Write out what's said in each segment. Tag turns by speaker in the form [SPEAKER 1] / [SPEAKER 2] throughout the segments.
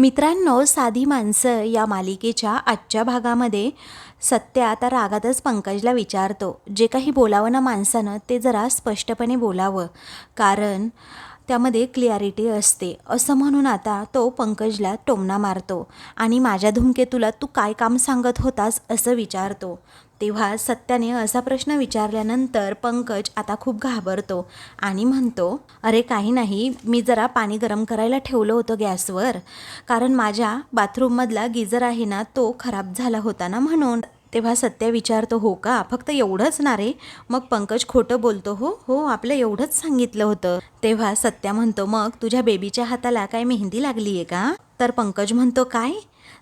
[SPEAKER 1] मित्रांनो साधी माणसं या मालिकेच्या आजच्या भागामध्ये सत्य आता रागातच पंकजला विचारतो. जे काही बोलावं ना माणसानं ते जरा स्पष्टपणे बोलावं. कारण त्यामध्ये क्लिअरिटी असते. असं म्हणून आता तो पंकजला टोमणा मारतो आणि माझ्या धुमकेतूला तू काय काम सांगत होतास असं विचारतो. तेव्हा सत्याने असा प्रश्न विचारल्यानंतर पंकज आता खूप घाबरतो आणि म्हणतो अरे काही नाही मी जरा पाणी गरम करायला ठेवलं होतं गॅसवर. कारण माझ्या बाथरूममधला गिजर आहे ना तो खराब झाला होता ना म्हणून. तेव्हा सत्या विचारतो हो का? फक्त एवढंच ना रे? मग पंकज खोटं बोलतो हो हो आपलं एवढंच सांगितलं होतं. तेव्हा सत्या म्हणतो मग तुझ्या बेबीच्या हाताला काय मेहंदी लागली आहे का? तर पंकज म्हणतो काय?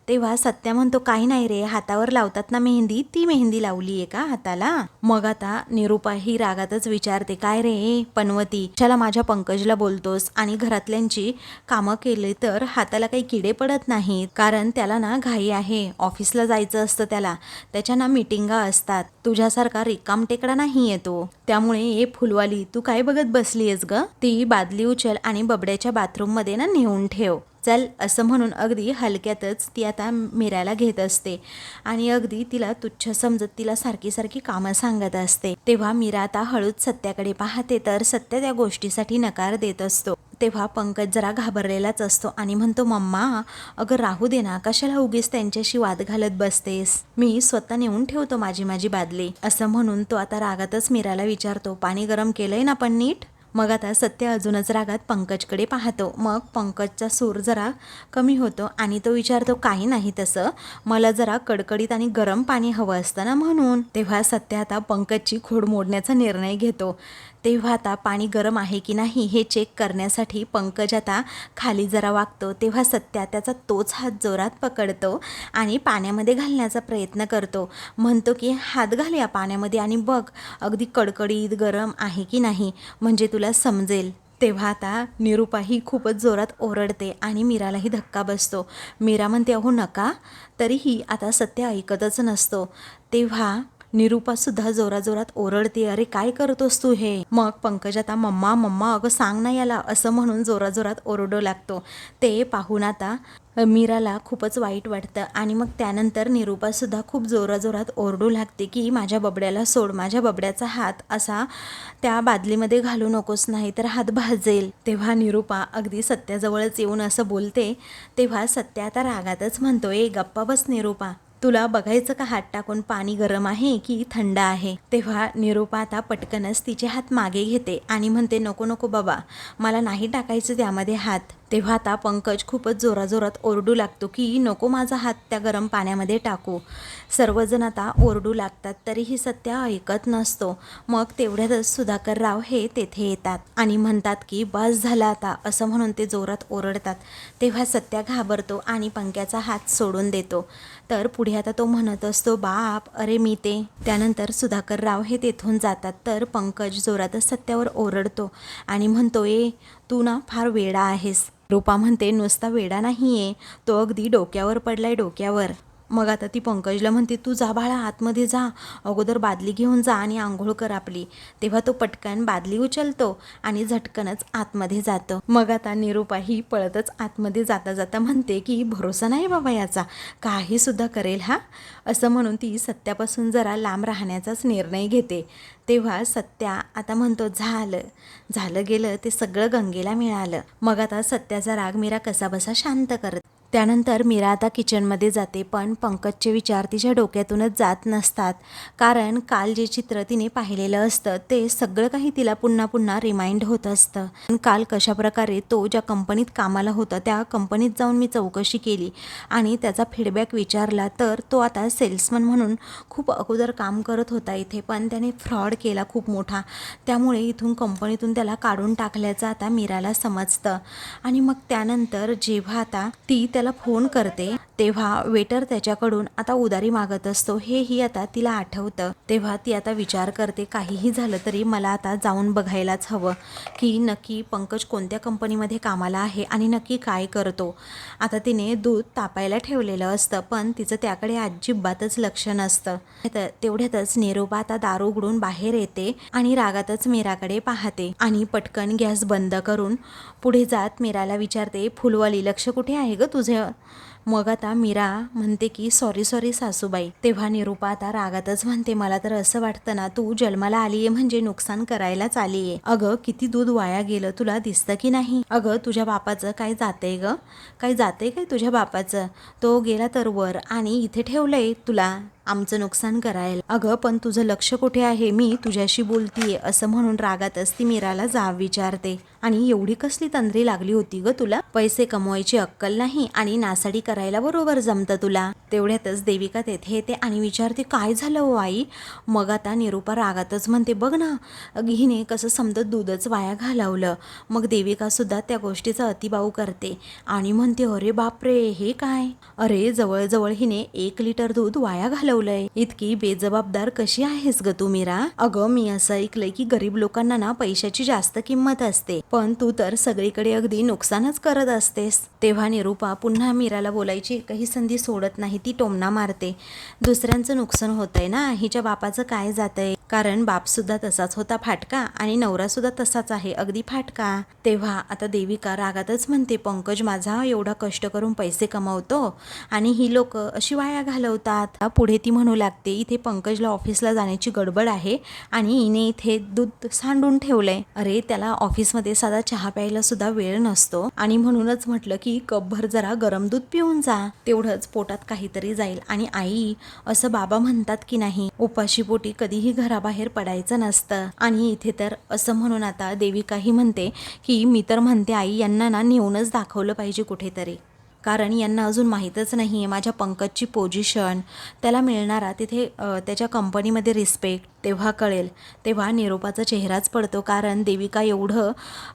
[SPEAKER 1] तेव्हा सत्या म्हणतो काही नाही रे हातावर लावतात ना मेहंदी ती मेहंदी लावली आहे का हाताला? मग आता निरुपा ही रागातच विचारते काय रे पनवती चला माझ्या पंकजला बोलतोस आणि घरातल्यांची कामं केली तर हाताला काही किडे पडत नाहीत? कारण त्याला ना घाई आहे ऑफिसला जायचं असतं त्याला त्याच्या ना मिटिंगा असतात तुझ्यासारखा रिकाम टेकडा नाही येतो त्यामुळे ए फुलवाली तू काय बघत बसलीयस ग? ती बादली उचल आणि बबड्याच्या बाथरूममध्ये ना नेऊन ठेव. चल असं म्हणून अगदी हलक्यातच ती आता मीराला घेत असते. आणि अगदी तिला तुच्छ समजत तिला सारखी सारखी कामं सांगत असते. तेव्हा मीरा आता हळूच सत्याकडे पाहते तर सत्य त्या गोष्टीसाठी नकार देत असतो. तेव्हा पंकज जरा घाबरलेलाच असतो आणि म्हणतो मम्मा अगं राहू दे ना कशाला उगीच त्यांच्याशी वाद घालत बसतेस? मी स्वतः नेऊन ठेवतो माझी माझी बादली. असं म्हणून तो आता रागातच मीराला विचारतो पाणी गरम केलंय ना पण नीट? मग आता सत्य अजूनच रागात पंकजकडे पाहतो. मग पंकजचा सूर जरा कमी होतो आणि तो विचारतो काही नाही तसं. मला जरा कडकडीत आणि गरम पाणी हवं असतं ना म्हणून. तेव्हा सत्य आता पंकजची खोड मोडण्याचा निर्णय घेतो. तेव्हा आता पाणी गरम आहे की नाही हे चेक करण्यासाठी पंकज आता खाली जरा वागतो तेव्हा सत्या त्याचा तोच हात जोरात पकडतो आणि पाण्यामध्ये घालण्याचा प्रयत्न करतो. म्हणतो की हात घाल या पाण्यामध्ये आणि बघ अगदी कडकडीत गरम आहे की नाही म्हणजे तुला समजेल. तेव्हा आता निरूपाही खूपच जोरात ओरडते आणि मीरालाही धक्का बसतो. मीरा म्हणते अहो नका. तरीही आता सत्य ऐकतच नसतो. तेव्हा निरुपासुद्धा जोराजोरात ओरडते अरे काय करतोस तू हे? मग पंकज आता मम्मा मम्मा अगं सांग ना याला असं म्हणून जोराजोरात ओरडू लागतो. ते पाहून आता मीराला खूपच वाईट वाटतं आणि मग त्यानंतर निरुपासुद्धा खूप जोराजोरात ओरडू लागते की माझ्या बबड्याला सोड माझ्या बबड्याचा हात असा त्या बादलीमध्ये घालू नकोस नाही तर हात भाजेल. तेव्हा निरुपा अगदी सत्याजवळच येऊन असं बोलते. तेव्हा सत्या आता रागातच म्हणतो ए गप्पा बस निरुपा तुला बघायचं का हात टाकून पाणी गरम आहे की थंड आहे? तेव्हा निरूपा आता पटकनच तिचे हात मागे घेते आणि म्हणते नको नको बाबा मला नाही टाकायचं त्यामध्ये हात. तेव्हा आता पंकज खूपच जोराजोरात ओरडू लागतो की नको माझा हात त्या गरम पाण्यामध्ये टाकू. सर्वजण आता ओरडू लागतात तरीही सत्य ऐकत नसतो. मग तेवढ्यातच सुधाकर राव हे तेथे येतात आणि म्हणतात की बस झाला आता असं म्हणून ते जोरात ओरडतात. तेव्हा सत्या घाबरतो आणि पंक्याचा हात सोडून देतो. तर पुढे आता तो म्हणत असतो बाप अरे मी ते. त्यानंतर सुधाकर राव हे तेथून जातात. तर पंकज जोरातच सत्यावर ओरडतो आणि म्हणतो ए तू ना फार वेडा आहेस. रूपा म्हणते नुसता वेडा नाही आहे तो अगदी डोक्यावर पडलाय डोक्यावर. मग आता ती पंकजला म्हणते तू जा बाळा आतमध्ये जा. अगोदर बादली घेऊन जा आणि आंघोळ कर आपली. तेव्हा तो पटकन बादली उचलतो आणि झटकनच आतमध्ये जातो. मग आता निरूपा ही पळतच आतमध्ये जाता जाता म्हणते की भरोसा नाही बाबा याचा. काही सुद्धा करेल हा? असं म्हणून ती सत्यापासून जरा लांब राहण्याचाच निर्णय घेते. तेव्हा सत्या आता म्हणतो झालं. झालं गेलं ते सगळं गंगेला मिळालं. मग आता सत्याचा राग मीरा कसाबसा शांत करत त्यानंतर मीरा आता किचनमध्ये जाते पण पंकजचे विचार तिच्या डोक्यातूनच जात नसतात. कारण काल जे चित्र तिने पाहिलेलं असतं ते सगळं काही तिला पुन्हा पुन्हा रिमाइंड होत असतं. पण काल कशाप्रकारे तो ज्या कंपनीत कामाला होता त्या कंपनीत जाऊन मी चौकशी केली आणि त्याचा फीडबॅक विचारला तर तो आता सेल्समन म्हणून खूप अगोदर काम करत होता इथे पण त्याने फ्रॉड केला खूप मोठा. त्यामुळे इथून कंपनीतून त्याला काढून टाकल्याचं आता मीराला समजतं. आणि मग त्यानंतर जेव्हा आता ती त्याला फोन करते. तेव्हा वेटर त्याच्याकडून आता उदारी मागत असतो. हेही आता तिला आठवतं. तेव्हा ती आता विचार करते काहीही झालं तरी मला आता जाऊन बघायलाच हवं की नक्की पंकज कोणत्या कंपनीमध्ये कामाला आहे आणि नक्की काय करतो. आता तिने दूध तापायला ठेवलेलं असतं पण तिचं त्याकडे अजिबातच लक्ष नसतं. तर तेवढ्यातच निरूपा आता दार उघडून बाहेर येते आणि रागातच मीराकडे पाहते आणि पटकन गॅस बंद करून पुढे जात मीराला विचारते फुलवाली लक्ष कुठे आहे ग तुझं? मग आता मीरा म्हणते की सॉरी सॉरी सासूबाई. तेव्हा निरूपा आता रागातच म्हणते मला तर असं वाटतं ना तू जन्माला आलीये म्हणजे नुकसान करायलाच आलीये. अगं किती दूध वाया गेलं तुला दिसतं की नाही? अगं तुझ्या बापाचं काय जातंय ग? काय जातंय काय तुझ्या बापाचं? तो गेला तर वर आणि इथे ठेवलंय तुला आमचं नुकसान करायला. अगं पण तुझं लक्ष कुठे आहे? मी तुझ्याशी बोलतीये असं म्हणून रागातच ती मीराला जाब विचारते. आणि एवढी कसली तंद्री लागली होती ग तुला? पैसे कमवायची अक्कल नाही आणि नासाडी करायला बरोबर जमतं तुला. तेवढ्यातच देविका तेथे येते आणि विचारते काय झालं हो आई? मग आता निरूपा रागातच म्हणते बघ ना हिने कसं समजत दूधच वाया घालवलं. मग देविका सुद्धा त्या गोष्टीचा अतिबाऊ करते आणि म्हणते अरे बापरे हे काय? अरे जवळजवळ हिने एक लिटर दूध वाया ठेवलंय. इतकी बेजबाबदार कशी आहेस ग तू मीरा? अगं मी असं ऐकलंय की गरीब लोकांना ना पैशाची जास्त किंमत असते. पण तू तर सगळीकडे अगदी नुकसानच करत असतेस. तेव्हा निरूपा पुन्हा मीराला बोलायची एकही संधी सोडत नाही ती टोमणा मारते. दुसऱ्यांचं नुकसान होतंय ना हिच्या बापाचं काय जातंय? कारण बाप सुद्धा तसाच होता फाटका आणि नवरा सुद्धा तसाच आहे अगदी फाटका. तेव्हा आता देविका रागातच म्हणते पंकज माझा एवढा कष्ट करून पैसे कमावतो आणि ही लोक अशी वाया घालवतात. पुढे ती म्हणू लागते इथे पंकजला ऑफिसला जाण्याची गडबड आहे आणि हिने इथे दूध सांडून ठेवलंय. अरे त्याला ऑफिसमध्ये साधा चहा प्यायला सुद्धा वेळ नसतो आणि म्हणूनच म्हटलं की कपभर जरा गरम दूध पिऊन जा. तेवढंच पोटात काहीतरी जाईल आणि आई असं बाबा म्हणतात की नाही उपाशी पोटी कधीही घराबाहेर पडायचं नसतं. आणि इथे तर असं म्हणून आता देविकाही म्हणते की मी तर म्हणते आई यांना ना नेऊनच दाखवलं पाहिजे कुठेतरी. कारण यांना अजून माहीतच नाही आहे माझ्या पंकजची पोझिशन त्याला मिळणारा तिथे त्याच्या कंपनीमध्ये रिस्पेक्ट तेव्हा कळेल. तेव्हा निरोपाचा चेहराच पडतो. कारण देविका एवढं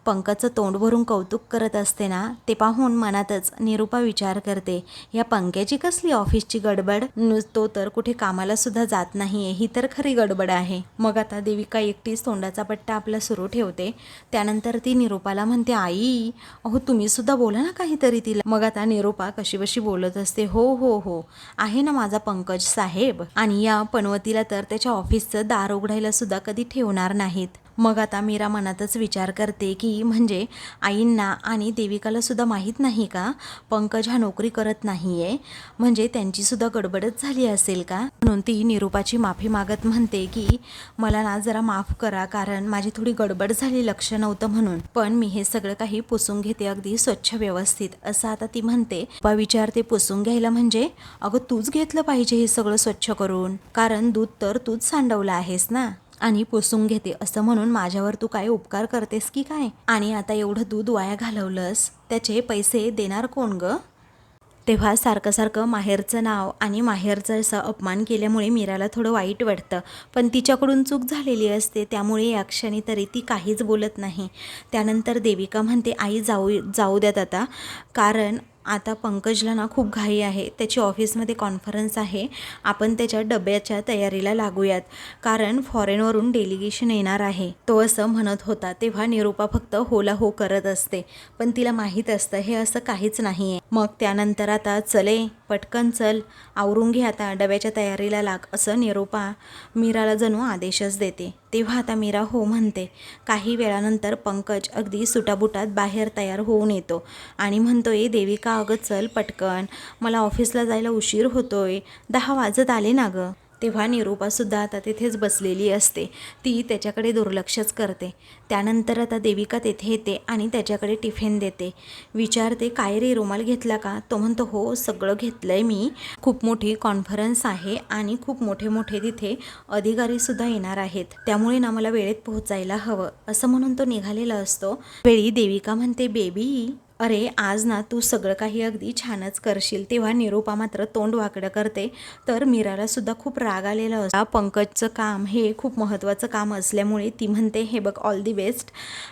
[SPEAKER 1] पंकजचं तोंड भरून कौतुक करत असते ना ते पाहून मनातच निरूपा विचार करते या पंक्याची कसली ऑफिसची गडबड? नुस तो तर कुठे कामाला सुद्धा जात आहे ही तर खरी गडबड आहे. मग आता देविका एकटीच तोंडाचा पट्टा आपला सुरू ठेवते. त्यानंतर ती निरूपाला म्हणते आई अहो तुम्ही सुद्धा बोला ना काहीतरी तिला. मग आता निरूपा कशीबशी बोलत असते हो हो हो आहे ना माझा पंकज साहेब? आणि या पनवतीला तर त्याच्या ऑफिसचं दार उघडायला सुद्धा कधी ठेवणार नाहीत. मग आता मीरा मनातच विचार करते की म्हणजे आईंना आणि देविकाला सुद्धा माहीत नाही का? पंकज हा नोकरी करत नाही आहे म्हणजे त्यांचीसुद्धा गडबडच झाली असेल का? म्हणून ती निरूपाची माफी मागत म्हणते की मला ना जरा माफ करा कारण माझी थोडी गडबड झाली लक्ष नव्हतं म्हणून. पण मी हे सगळं काही पुसून घेते अगदी स्वच्छ व्यवस्थित असं आता ती म्हणते. पप्पा विचारते पुसून घ्यायला म्हणजे? अगं तूच घेतलं पाहिजे हे सगळं स्वच्छ करून. कारण दूध तर तूच सांडवलं आहेस ना? आणि पुसून घेते असं म्हणून माझ्यावर तू काय उपकार करतेस की काय? आणि आता एवढं दूध वाया घालवलंस त्याचे पैसे देणार कोण ग? तेव्हा सारखं सारखं माहेरचं नाव आणि माहेरचा असा अपमान केल्यामुळे मीराला थोडं वाईट वाटतं. पण तिच्याकडून चूक झालेली असते त्यामुळे या क्षणी तरी ती काहीच बोलत नाही. त्यानंतर देविका म्हणते आई जाऊ जाऊ द्यात आता. कारण आता पंकजला ना खूप घाई आहे. त्याची ऑफिसमध्ये कॉन्फरन्स आहे. आपण त्याच्या डब्याच्या तयारीला लागूयात. कारण फॉरेनवरून डेलिगेशन येणार आहे. तो असं म्हणत होता. तेव्हा निरूपा फक्त होला हो करत असते. पण तिला माहीत असतं हे असं काहीच नाही आहे मग त्यानंतर आता चले पटकन चल. आवरून घे आता डब्याच्या तयारीला लाग असं निरूपा मीराला जणू आदेशच देते. तेव्हा आता मीरा हो म्हणते काही वेळानंतर पंकज अगदी सुटाबुटात बाहेर तयार होऊन येतो आणि म्हणतोय देविका अगं चल पटकन मला ऑफिसला जायला उशीर होतोय. दहा वाजत आले ना गं. तेव्हा निरूपासुद्धा आता तिथेच बसलेली असते. ती त्याच्याकडे दुर्लक्षच करते. त्यानंतर आता देविका तेथे येते आणि त्याच्याकडे टिफिन देते. विचारते काय रे रुमाल घेतला का? तो म्हणतो हो सगळं घेतलं आहे मी. खूप मोठी कॉन्फरन्स आहे आणि खूप मोठे मोठे तिथे अधिकारीसुद्धा येणार आहेत. त्यामुळे ना मला वेळेत पोहोचायला हवं. असं म्हणून तो निघालेला असतो. वेळी देविका म्हणते बेबी अरे आज ना तू सगळं काही अगदी छानच करशील. तेव्हा निरूपा मात्र तोंड वाकडं करते. तर मीराला सुद्धा खूप राग आलेला असा पंकजचं काम हे खूप महत्त्वाचं काम असल्यामुळे ती म्हणते हे बघ ऑल दी बेस्ट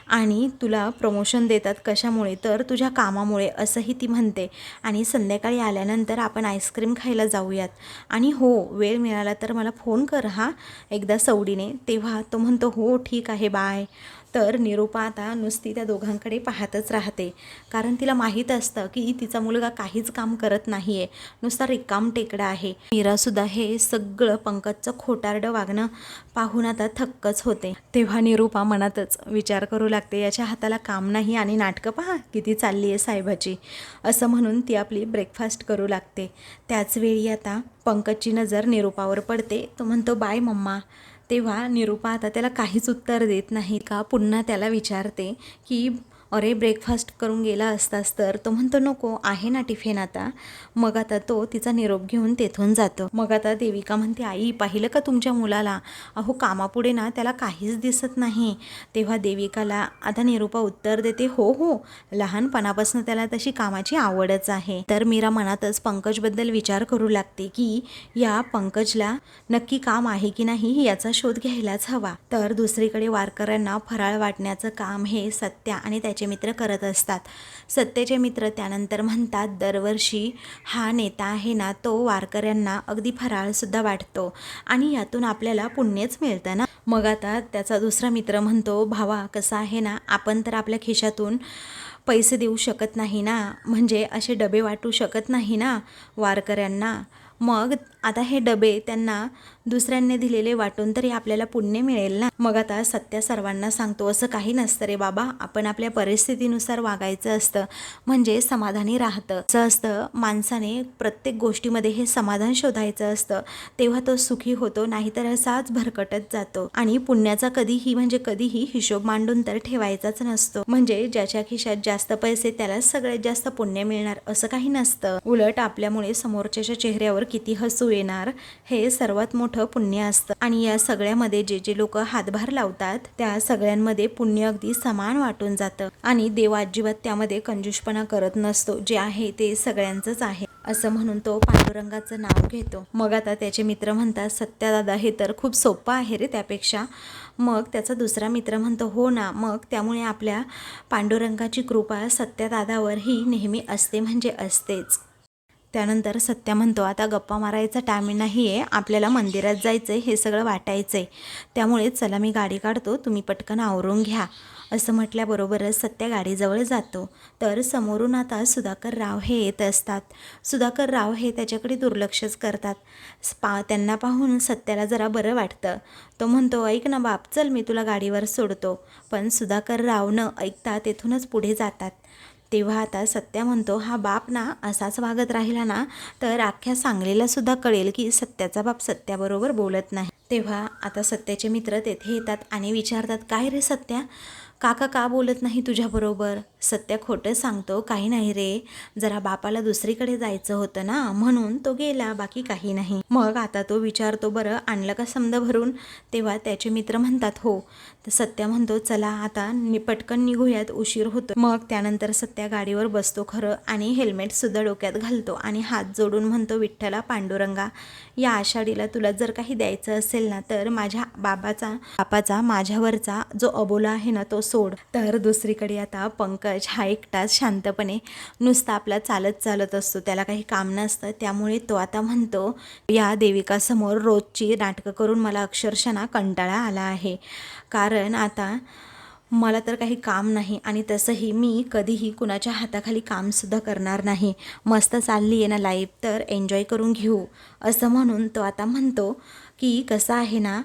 [SPEAKER 1] आणि तुला प्रमोशन देतात कशामुळे? तर तुझ्या कामामुळे असंही ती म्हणते. आणि संध्याकाळी आल्यानंतर आपण आईस्क्रीम खायला जाऊयात. आणि हो वेळ मिळाला तर मला फोन कर हा. एकदा सवडीने तेव्हा तो म्हणतो हो ठीक आहे बाय तर निरूपा आता नुसती त्या दोघांकडे पाहतच राहते. कारण तिला माहीत असतं की तिचा मुलगा काहीच काम करत नाही आहे नुसता रिकाम टेकडा आहे. मीरासुद्धा हे सगळं पंकजचं खोटारडं वागणं पाहून आता थक्कच होते. तेव्हा निरूपा मनातच विचार करू लागते याच्या हाताला काम नाही आणि नाटकं पहा किती चालली आहे साहेबाची. असं म्हणून ती आपली ब्रेकफास्ट करू लागते. त्याचवेळी आता पंकजची नजर निरूपावर पडते. तो म्हणतो बाय मम्मा. तेव्हा निरूपा आता त्याला काहीच उत्तर देत नाही का? पुन्हा त्याला विचारते की अरे ब्रेकफास्ट करून गेला असतास तर? तो म्हणतो नको आहे ना टिफिन आता. मग आता तो तिचा निरोप घेऊन तेथून जातो. मग आता देविका म्हणते आई पाहिलं का तुमच्या मुलाला? अहो कामापुढे ना त्याला काहीच दिसत नाही. तेव्हा देविकाला आता निरूपा उत्तर देते. हो हो लहानपणापासून त्याला तशी कामाची आवडच आहे. तर मीरा मनातच पंकजबद्दल विचार करू लागते की या पंकजला नक्की काम आहे की नाही याचा शोध घ्यायलाच हवा. तर दुसरीकडे वारकऱ्यांना फराळ वाटण्याचं काम हे सत्या आणि त्याच्या मित्र करत असतात. सत्तेचे मित्र त्यानंतर म्हणतात दरवर्षी हा नेता आहे ना तो वारकऱ्यांना अगदी फराळसुद्धा वाटतो आणि यातून आपल्याला पुण्यच मिळतं ना. मग आता त्याचा दुसरा मित्र म्हणतो भावा कसा आहे ना आपण तर आपल्या खिशातून पैसे देऊ शकत नाही ना म्हणजे असे डबे वाटू शकत नाही ना वारकऱ्यांना. मग आता हे डबे त्यांना दुसऱ्यांनी दिलेले वाटून तरी आपल्याला पुण्य मिळेल ना? मग आता सत्य सर्वांना सांगतो असं काही नसतं रे बाबा. आपण आपल्या परिस्थितीनुसार वागायचं असतं म्हणजे समाधानी राहतं. असं असतं माणसाने प्रत्येक गोष्टीमध्ये हे समाधान शोधायचं असतं. तेव्हा तो सुखी होतो नाहीतर असाच भरकटत जातो. आणि पुण्याचा कधीही म्हणजे कधीही हिशोब मांडून तर ठेवायचाच नसतो. म्हणजे ज्याच्या खिशात जास्त पैसे त्याला सगळ्यात जास्त पुण्य मिळणार असं काही नसतं. उलट आपल्यामुळे समोरच्याच्या चेहऱ्यावर किती हसू येणार हे सर्वात मोठं पुण्य असतं. आणि या सगळ्यामध्ये जे जे लोक हातभार लावतात त्या सगळ्यांमध्ये पुण्य अगदी समान वाटून जातं. आणि देव अजिबात त्यामध्ये कंजूषपणा करत नसतो. जे आहे ते सगळ्यांचंच आहे. असं म्हणून तो पांडुरंगाचं नाव घेतो. मग आता त्याचे मित्र म्हणतात सत्यादादा हे तर खूप सोपं आहे रे त्यापेक्षा. मग त्याचा दुसरा मित्र म्हणतो हो ना. मग त्यामुळे आपल्या पांडुरंगाची कृपा सत्यादादावर ही नेहमी असते म्हणजे असतेच. त्यानंतर सत्या म्हणतो आता गप्पा मारायचा टाईम नाही आहे आपल्याला मंदिरात जायचं आहे हे सगळं वाटायचं आहे त्यामुळे चला मी गाडी काढतो तुम्ही पटकन आवरून घ्या. असं म्हटल्याबरोबरच सत्या गाडीजवळ जातो. तर समोरून आता सुधाकर राव हे येत असतात. सुधाकर राव हे त्याच्याकडे दुर्लक्षच करतात. पा त्यांना पाहून सत्याला जरा बरं वाटतं. तो म्हणतो ऐक ना बाप चल मी तुला गाडीवर सोडतो. पण सुधाकर राव न ऐकता तेथूनच पुढे जातात. तेव्हा आता सत्या म्हणतो हा बाप ना असाच वागत राहिला ना तर अख्ख्या सांगलीला सुद्धा कळेल की सत्याचा बाप सत्याबरोबर बोलत नाही. तेव्हा आता सत्याचे मित्र तेथे येतात आणि विचारतात काय रे सत्या? काका का बोलत नाही तुझ्याबरोबर सत्य खोटं सांगतो काही नाही रे. जरा बापाला दुसरीकडे जायचं होतं ना म्हणून तो गेला बाकी काही नाही. मग आता तो विचारतो बरं आणलं का समजा भरून? तेव्हा त्याचे मित्र म्हणतात हो. तर सत्या म्हणतो चला आता नि पटकन निघूयात उशीर होतो मग त्यानंतर सत्या गाडीवर बसतो खरं आणि हेल्मेटसुद्धा डोक्यात घालतो आणि हात जोडून म्हणतो विठ्ठला पांडुरंगा या आषाढीला तुला जर काही द्यायचं असेल ना तर माझ्या बाबाचा बापाचा माझ्यावरचा जो अबोला आहे ना तो सोड. तर दुसरीकडे आता पंकज हा एकटाच शांतपणे नुसता आपला चालत चालत असतो. त्याला काही काम नसतं. त्यामुळे तो आता म्हणतो या देविकासमोर रोजची नाटकं करून मला अक्षरशः ना कंटाळा आला आहे. कारण आता मला तर काही काम नाही आणि तसंही मी कधीही कुणाच्या हाताखाली कामसुद्धा करणार नाही. मस्त चालली आहे ना लाईफ तर एन्जॉय करून घेऊ. असं म्हणून तो आता म्हणतो की कसं आहे ना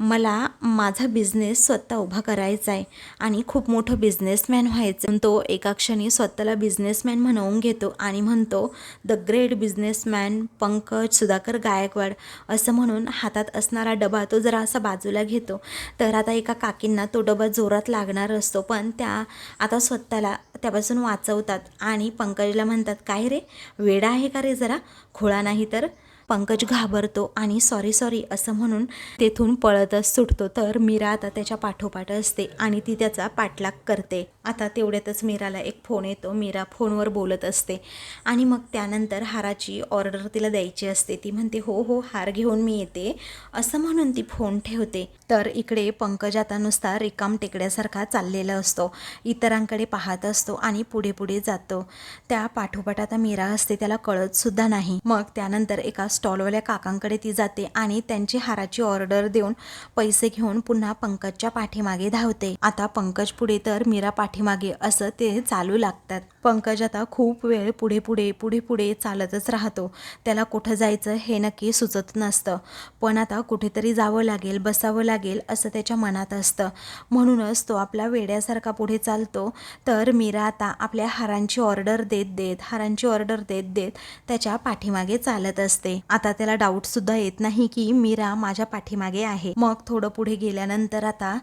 [SPEAKER 1] मला माझा बिझनेस स्वतः उभा करायचा आहे आणि खूप मोठं बिझनेसमॅन व्हायचं. तो एका क्षणी स्वतःला बिझनेसमॅन म्हणवून घेतो आणि म्हणतो the great businessman Pankaj Sudhakar Gaikwad. असं म्हणून हातात असणारा डबा तो जरा असा बाजूला घेतो. तर आता एका काकींना तो डबा जोरात लागणार असतो पण त्या आता स्वतःला त्यापासून वाचवतात आणि पंकजला म्हणतात काय रे? वेडा आहे का रे जरा? खोळा नाही तर? पंकज घाबरतो आणि सॉरी सॉरी असं म्हणून तेथून पळतच सुटतो. तर मीरा आता त्याच्या पाठोपाठ असते आणि ती त्याचा पाठलाग करते. आता तेवढ्यातच मीराला एक फोन येतो. मीरा फोनवर बोलत असते. आणि मग त्यानंतर हाराची ऑर्डर तिला द्यायची असते. ती म्हणते हो हो हार घेऊन मी येते. असं म्हणून ती फोन ठेवते. तर इकडे पंकज आता नुसता रिकाम टेकड्यासारखा चाललेला असतो. इतरांकडे पाहत असतो आणि पुढे पुढे जातो. त्या पाठोपाठ आता मीरा असते त्याला कळत सुद्धा नाही. मग त्यानंतर एका स्टॉलवाल्या काकांकडे ती जाते आणि त्यांची हाराची ऑर्डर देऊन पैसे घेऊन पुन्हा पंकजच्या पाठीमागे धावते. आता पंकज पुढे तर मीरा पाठीमागे असं ते चालू लागतात. पंकज आता खूप वेळ पुढे पुढे पुढे पुढे चालतच राहतो. त्याला कुठं जायचं हे नक्की सुचत नसतं. पण आता कुठेतरी जावं लागेल बसावं लागेल असं त्याच्या मनात असतं. म्हणूनच तो आपला वेड्यासारखा पुढे चालतो. तर मीरा आता आपल्या हारांची ऑर्डर देत देत हारांची ऑर्डर देत देत त्याच्या पाठीमागे चालत असते. आता त्याला डाऊटसुद्धा येत नाही की मीरा माझ्या पाठीमागे आहे. मग थोडं पुढे गेल्यानंतर आता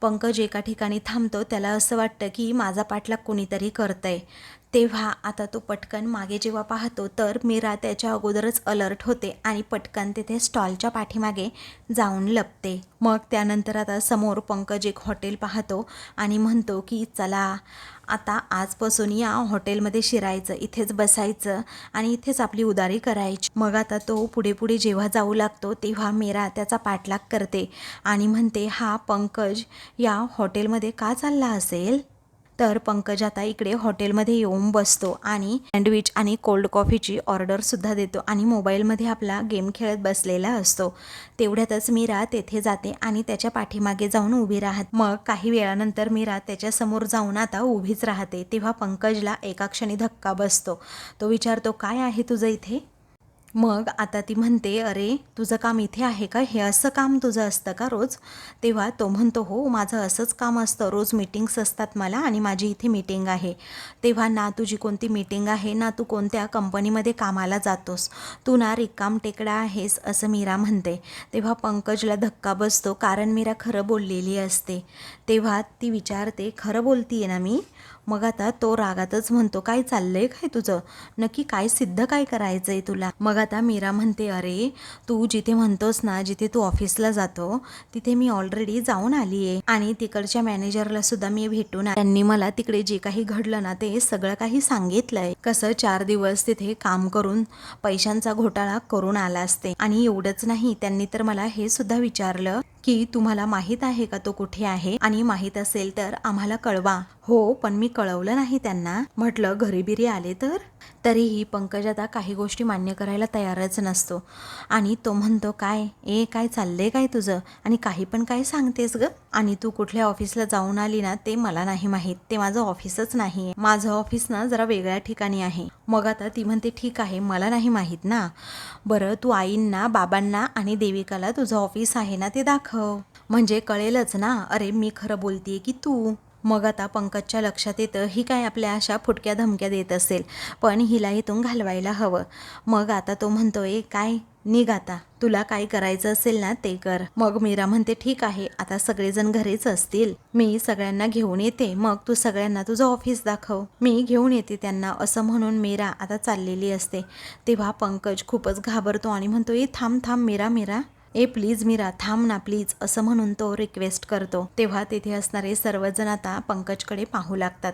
[SPEAKER 1] पंकज एका ठिकाणी थांबतो. त्याला असं वाटतं की माझा पाठलाग कोणीतरी करतंय. तेव्हा आता तो पटकन मागे जेव्हा पाहतो तर मीरा त्याच्या अगोदरच अलर्ट होते आणि पटकन तिथे स्टॉलच्या पाठीमागे जाऊन लपते. मग त्यानंतर आता समोर पंकज एक हॉटेल पाहतो आणि म्हणतो की चला आता आजपासून या हॉटेलमध्ये शिरायचं इथेच बसायचं आणि इथेच आपली उदारी करायची. मग आता तो पुढे पुढे जेव्हा जाऊ लागतो तेव्हा मीरा त्याचा पाठलाग करते आणि म्हणते हा पंकज या हॉटेलमध्ये का चालला असेल? तर पंकज आता इकडे हॉटेलमध्ये येऊन बसतो आणि सँडविच आणि कोल्ड कॉफीची ऑर्डरसुद्धा देतो आणि मोबाईलमध्ये आपला गेम खेळत बसलेला असतो. तेवढ्यातच मीरा तेथे जाते आणि त्याच्या पाठीमागे जाऊन उभी राहत. मग काही वेळानंतर मीरा त्याच्यासमोर जाऊन आता उभीच राहते. तेव्हा पंकजला एका क्षणी धक्का बसतो. तो विचारतो काय आहे तुझं इथे? मग आता ती म्हणते अरे तुझं काम इथे आहे का? हे असं काम तुझं असतं का रोज? तेव्हा तो म्हणतो हो माझं असंच काम असतं. रोज मीटिंग्स असतात मला आणि माझी इथे मीटिंग आहे. तेव्हा ना तुझी कोणती मीटिंग आहे ना तू कोणत्या कंपनीमध्ये कामाला जातोस. तू ना रिकाम टेकडा आहेस असं मीरा म्हणते. तेव्हा पंकजला धक्का बसतो कारण मीरा खरं बोललेली असते. तेव्हा ती विचारते खरं बोलतीये ना मी? मग आता तो रागातच म्हणतो काय चाललंय काय तुझं? नक्की काय सिद्ध काय करायचंय तुला? मग आता मीरा म्हणते अरे तू जिथे म्हणतोस ना जिथे तू ऑफिसला जातो तिथे मी ऑलरेडी जाऊन आली आहे आणि तिकडच्या मॅनेजरला सुद्धा मी भेटून त्यांनी मला तिकडे जे काही घडलं ना ते सगळं काही सांगितलंय. कसं चार दिवस तिथे काम करून पैशांचा घोटाळा करून आला असते. आणि एवढंच नाही त्यांनी तर मला हे सुद्धा विचारलं. की तुम्हाला माहीत आहे का तो कुठे आहे? आणि माहीत असेल तर आम्हाला कळवा. हो पण मी कळवलं नाही त्यांना. म्हटलं घरी बिरी आले तर? तरीही पंकज आता काही गोष्टी मान्य करायला तयारच नसतो. आणि तो म्हणतो काय? ए काय चाललंय काय तुझं? आणि काही पण काय सांगतेस ग? आणि तू कुठल्या ऑफिसला जाऊन आली ना ते मला नाही माहीत. ते माझं ऑफिसच नाही आहे माझं ऑफिस ना जरा वेगळ्या ठिकाणी आहे. मग आता ती म्हणते ठीक आहे मला नाही माहीत ना. बरं तू आईंना बाबांना आणि देविकाला तुझं ऑफिस आहे ना ते दाखव. म्हणजे कळेलच ना अरे मी खरं बोलतीये की तू. मग आता पंकजच्या लक्षात येतं ही काय आपल्या अशा फुटक्या धमक्या देत असेल. पण हिला इथून घालवायला हवं. मग आता तो म्हणतोय काय? निघ आता. तुला काय करायचं असेल ना ते कर. मग मीरा म्हणते ठीक आहे. आता सगळेजण घरीच असतील. मी सगळ्यांना घेऊन येते. मग तू सगळ्यांना तुझं ऑफिस दाखव. मी घेऊन येते त्यांना. असं म्हणून मीरा आता चाललेली असते. तेव्हा पंकज खूपच घाबरतो आणि म्हणतो ए थांब थांब मीरा मीरा. ए प्लीज मीरा थांब ना प्लीज असं म्हणून तो रिक्वेस्ट करतो. तेव्हा तेथे असणारे सर्वजण आता पंकजकडे पाहू लागतात.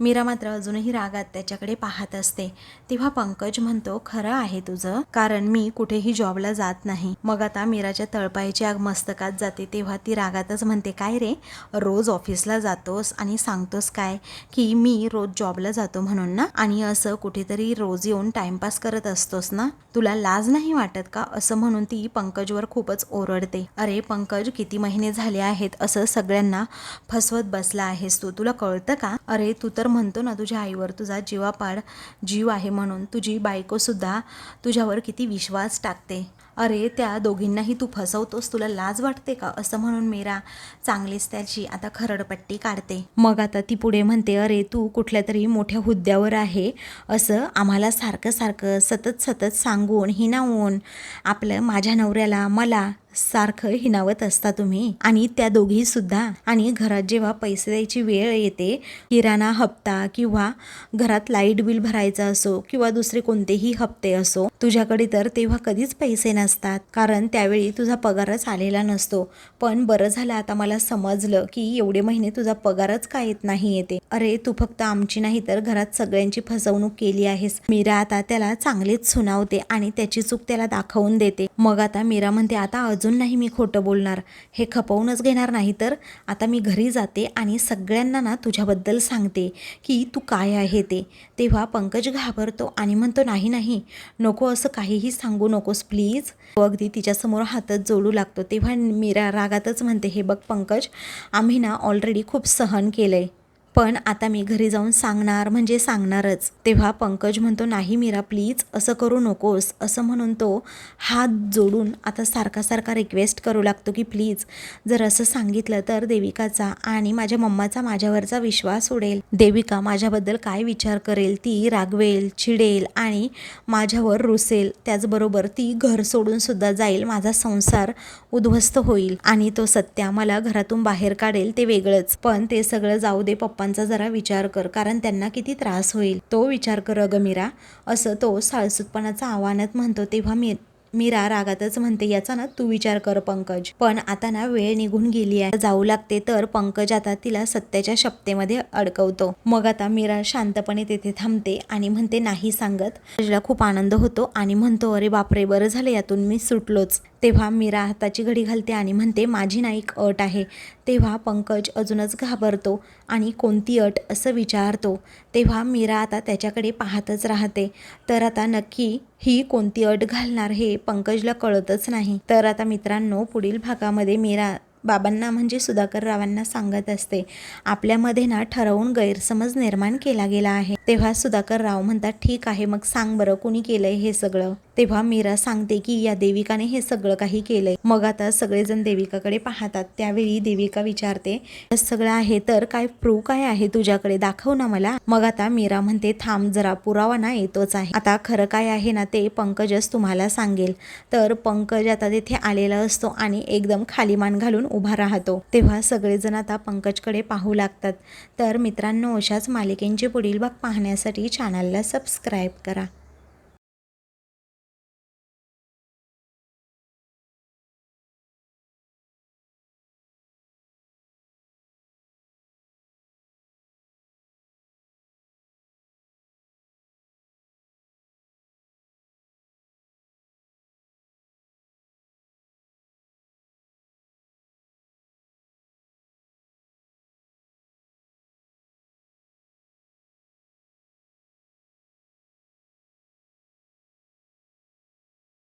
[SPEAKER 1] मीरा मात्र अजूनही रागात त्याच्याकडे पाहत असते. तेव्हा पंकज म्हणतो खरं आहे तुझं कारण मी कुठेही जॉबला जात नाही. मग आता मीराच्या तळपायची आग मस्तकात जाते तेव्हा ती रागातच म्हणते काय रे रोज ऑफिसला जातोस आणि सांगतोस काय की मी रोज जॉबला जातो म्हणून ना? आणि असं कुठेतरी रोज येऊन टाइमपास करत असतोस ना? तुला लाज नाही वाटत का? असं म्हणून ती पंकजवर खूप खूपच ओरडते. अरे पंकज किती महिने झाले आहेत असं सगळ्यांना फसवत बसला आहेस तू. तुला कळतं का? अरे तू तर म्हणतो ना तुझ्या आईवर तुझा जीवापाड जीव आहे म्हणून. तुझी बायकोसुद्धा तुझ्यावर किती विश्वास टाकते. अरे त्या दोघींनाही तू फसवतोस तुला लाज वाटते का? असं म्हणून मीरा चांगलीच त्याची आता खरडपट्टी काढते. मग आता ती पुढे म्हणते अरे तू कुठल्या तरी मोठ्या हुद्द्यावर आहे असं आम्हाला सारखं सारखं सतत सतत सांगून हिनावून आपलं माझ्या नवऱ्याला मला सारखं हिनावत असता तुम्ही. आणि त्या दोघी सुद्धा. आणि घरात जेव्हा पैसे द्यायची वेळ येते किराणा हप्ता किंवा घरात लाइट बिल भरायचं असो किंवा दुसरे कोणतेही हप्ते असो तुझ्याकडे तर तेव्हा कधीच पैसे नसतात. कारण त्यावेळी तुझा पगारच आलेला नसतो. पण बरं झालं आता मला समजलं की एवढे महिने तुझा पगारच का येत नाही येते. अरे तू फक्त आमची नाही तर घरात सगळ्यांची फसवणूक केली आहेस. मीरा आता त्याला चांगलेच सुनावते आणि त्याची चूक त्याला दाखवून देते. मग आता मीरा म्हणते आता अजून नाही मी खोटं बोलणार हे खपवूनच घेणार नाही तर? आता मी घरी जाते आणि सगळ्यांना ना तुझ्याबद्दल सांगते की तू काय आहे ते. तेव्हा पंकज घाबरतो आणि म्हणतो नाही नाही नको असं काहीही सांगू नकोस प्लीज. तो अगदी तिच्यासमोर हातच जोडू लागतो. तेव्हा मीरा रागातच म्हणते हे बघ पंकज आम्ही ना ऑलरेडी खूप सहन केलं आहे पण आता मी घरी जाऊन सांगणार म्हणजे सांगणारच. तेव्हा पंकज म्हणतो नाही मीरा प्लीज असं करू नकोस. असं म्हणून तो हात जोडून आता सारखा सारखा रिक्वेस्ट करू लागतो की प्लीज जर असं सांगितलं तर देविकाचा आणि माझ्या मम्माचा माझ्यावरचा विश्वास उडेल. देविका माझ्याबद्दल काय विचार करेल ती रागवेल चिडेल आणि माझ्यावर रुसेल. त्याचबरोबर ती घर सोडून सुद्धा जाईल माझा संसार उद्ध्वस्त होईल. आणि तो सत्या मला घरातून बाहेर काढेल ते वेगळंच. पण ते सगळं जाऊ दे पप्पा. पप्पांचा जरा विचार कर कारण त्यांना किती त्रास होईल. तो विचार कर अगं मीरा. असं तो साळसूतपणाचा आव्हानात म्हणतो तेव्हा मी मीरा रागातच म्हणते याचा ना तू विचार कर पंकज. पण आता ना वेळ निघून गेली आहे. जाऊ लागते तर पंकज आता तिला सत्याच्या शपतेमध्ये अडकवतो. मग आता मीरा शांतपणे तेथे थांबते आणि म्हणते नाही सांगत. पंकजला खूप आनंद होतो आणि म्हणतो अरे बापरे बरं झालं यातून मी सुटलोच. तेव्हा मीरा हाताची घडी घालते आणि म्हणते माझी ना एक अट आहे. तेव्हा पंकज अजूनच घाबरतो आणि कोणती अट असं विचारतो. तेव्हा मीरा आता त्याच्याकडे पाहतच राहते. तर आता नक्की ही कोणती अट घालणार हे पंकजला कळतच नाही. तर आता मित्रांनो पुढील भागामध्ये मीरा बाबांना म्हणजे सुधाकर रावांना सांगत असते. आपल्यामध्ये ना ठरवून गैरसमज निर्माण केला गेला आहे. तेव्हा सुधाकर राव म्हणतात ठीक आहे मग सांग बरं कुणी केलंय हे सगळं? तेव्हा मीरा सांगते की या देविकाने हे सगळं काही केलंय. मग आता सगळेजण देविकाकडे पाहतात. त्यावेळी देविका विचारते सगळं आहे तर काय प्रूव्ह काय आहे तुझ्याकडे? दाखव ना मला. मग आता मीरा म्हणते थांब जरा पुरावा ना येतोच आहे. आता खरं काय आहे ना ते पंकजच तुम्हाला सांगेल. तर पंकज आता तिथे आलेला असतो आणि एकदम खाली मान घालून उभा राहतो. तेव्हा सगळेजण आता पंकजकडे पाहू लागतात. तर मित्रांनो अशाच मालिकेंचे पुढील भाग पाहण्यासाठी चॅनलला सबस्क्राईब करा.